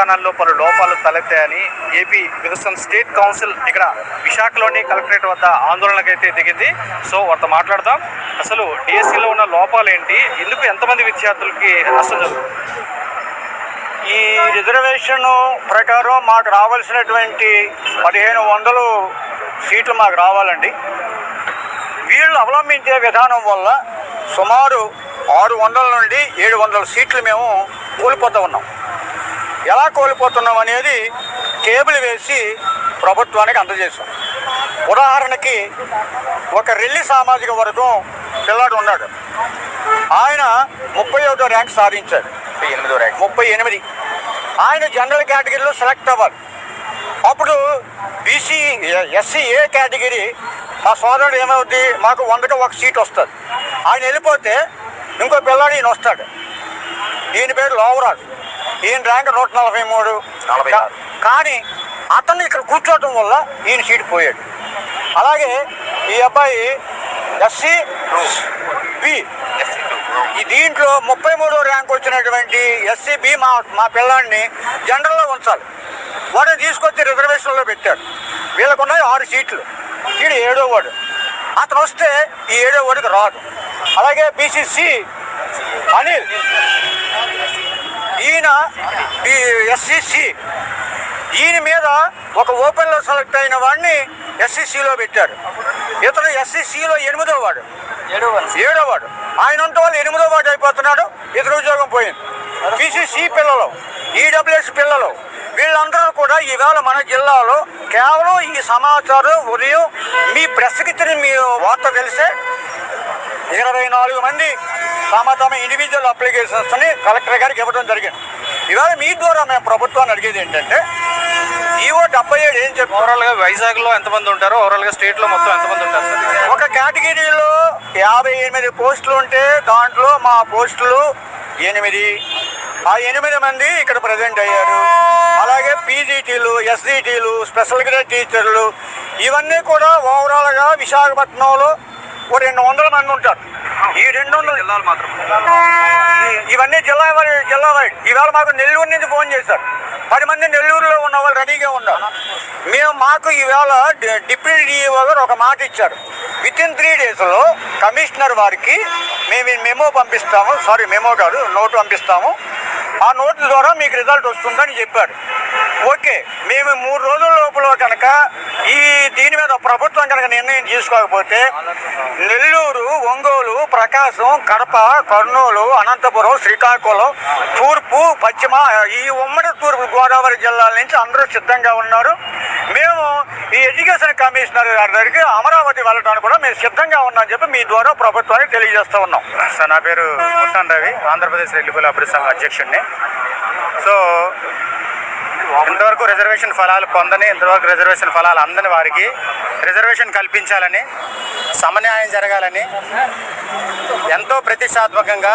విధానాల్లో పలు లోపాలు తలెత్తాయని ఏపీ వికసన్ స్టేట్ కౌన్సిల్ ఇక్కడ విశాఖలోని కలెక్టరేట్ వద్ద ఆందోళనకైతే దిగింది. సో వారితో మాట్లాడదాం. అసలు డిఎస్సిలో ఉన్న లోపాలు ఏంటి ఎందుకు ఎంతమంది విద్యార్థులకి నష్టం జరుగుతుంది? ఈ రిజర్వేషన్ ప్రకారం మాకు రావాల్సినటువంటి పదిహేను వందలు సీట్లు మాకు రావాలండి. వీళ్ళు అవలంబించే విధానం వల్ల సుమారు ఆరు వందల నుండి ఏడు వందల సీట్లు మేము కోల్పోతూ ఉన్నాం. ఎలా కోల్పోతున్నాం అనేది టేబుల్ వేసి ప్రభుత్వానికి అందజేశాం. ఉదాహరణకి ఒక రెల్లి సామాజిక వర్గం పిల్లాడు ఉన్నాడు. ఆయన ముప్పై ఒకటో ర్యాంక్ సాధించాడు. ఎనిమిదో ర్యాంక్. ముప్పై ఎనిమిది. ఆయన జనరల్ కేటగిరీలో సెలెక్ట్ అవ్వాలి. అప్పుడు బీసీ ఎస్సీ ఏ కేటగిరీ మా సోదరుడు ఏమవుద్ది? మాకు వందకి ఒక సీట్ వస్తుంది. ఆయన వెళ్ళిపోతే ఇంకో పిల్లాడు ఈయన వస్తాడు. ఈయన పేరు లోవరాజు. ఈయన ర్యాంక్ నూట నలభై మూడు. కానీ అతను ఇక్కడ కూర్చోవటం వల్ల ఈయన సీట్ పోయాడు. అలాగే ఈ అబ్బాయి ఎస్సీ బి. ఈ దీంట్లో ముప్పై మూడో ర్యాంక్ వచ్చినటువంటి ఎస్సీబీ మా మా పిల్లాడిని జనరల్లో ఉంచాలి. వాడిని తీసుకొచ్చి రిజర్వేషన్లో పెట్టాడు. వీళ్ళకు ఉన్నాయి ఆరు సీట్లు వీడు ఏడో వాడు. అతను వస్తే ఈ ఏడో వాడికి రాదు. అలాగే బీసీసీ అనిల్. ఈయన ఈ ఈయన మీద ఒక ఓపెన్లో సెలెక్ట్ అయిన వాడిని ఎస్సీసీలో పెట్టారు ఇతను ఎస్సీసీలో ఎనిమిదో వాడు. ఏడో వాడు. ఆయన ఉంటే వాళ్ళు ఎనిమిదో వాడు అయిపోతున్నాడు ఇతర ఉద్యోగం పోయింది. పిసిసి పిల్లలు ఈడబ్ల్యూఎస్ పిల్లలు వీళ్ళందరూ కూడా ఈవేళ మన జిల్లాలో కేవలం ఈ సమాచారం ఉదయం మీ ప్రెస్కి తిరిగి మీ వార్త తెలిసే ఇరవై నాలుగు మంది తమ తమ ఇండివిజువల్ అప్లికేషన్స్ని కలెక్టర్ గారికి ఇవ్వడం జరిగింది. ఇవాళ మీ ద్వారా మేము ప్రభుత్వాన్ని అడిగేది ఏంటంటే ఈవో డెబ్బై ఏడు ఏం చెప్పారు ఓవరాల్గా వైజాగ్లో ఎంతమంది ఉంటారో ఓవరాల్గా స్టేట్లో మొత్తం ఎంతమంది ఉంటారు ఒక కేటగిరీలో యాభై ఎనిమిది పోస్టులు ఉంటే దాంట్లో మా పోస్టులు ఎనిమిది. ఆ ఎనిమిది మంది ఇక్కడ ప్రజెంట్ అయ్యారు. అలాగే పీజీటీలు ఎస్డిటీలు స్పెషల్ గ్రేడ్ టీచర్లు ఇవన్నీ కూడా ఓవరాల్గా విశాఖపట్నంలో ఓ రెండు వందల మంది ఉంటారు. ఈ రెండు వందల జిల్లాలు మాత్రం. ఇవన్నీ జిల్లా జిల్లా వైడ్ ఈవేళ మాకు నెల్లూరు నుంచి ఫోన్ చేశారు. పది మంది నెల్లూరులో ఉన్న వాళ్ళు రెడీగా ఉన్నారు. మేము మాకు ఈవేళ డిప్యూటీ డిఈఓ గారు ఒక మాట ఇచ్చారు. విత్ ఇన్ త్రీ డేస్లో కమిషనర్ వారికి మేము మెమో పంపిస్తాము. సారీ మెమో కాదు నోట్ పంపిస్తాము. ఆ నోట్ ద్వారా మీకు రిజల్ట్ వస్తుందని చెప్పారు. ఓకే మేము మూడు రోజుల లోపల ప్రభుత్వం కనుక నిర్ణయం తీసుకోకపోతే నెల్లూరు ఒంగోలు ప్రకాశం కడప కర్నూలు అనంతపురం శ్రీకాకుళం తూర్పు పశ్చిమ ఈ ఉమ్మడి తూర్పు గోదావరి జిల్లాల నుంచి అందరూ సిద్ధంగా ఉన్నారు. మేము ఈ ఎడ్యుకేషన్ కమిషనర్ గారి దగ్గరికి అమరావతి వెళ్ళడానికి కూడా మేము సిద్ధంగా ఉన్నామని చెప్పి మీ ద్వారా ప్రభుత్వానికి తెలియజేస్తూ ఉన్నాం. సార్ నా పేరు పుట్టాన్ రవి ఆంధ్రప్రదేశ్ రెల్లిపల్లి అభివృద్ధి సంఘ అధ్యక్షుడిని. ఇంతవరకు రిజర్వేషన్ ఫలాలు పొందని ఇంతవరకు రిజర్వేషన్ ఫలాలు అందని వారికి రిజర్వేషన్ కల్పించాలని సమన్యాయం జరగాలని ఎంతో ప్రతిష్టాత్మకంగా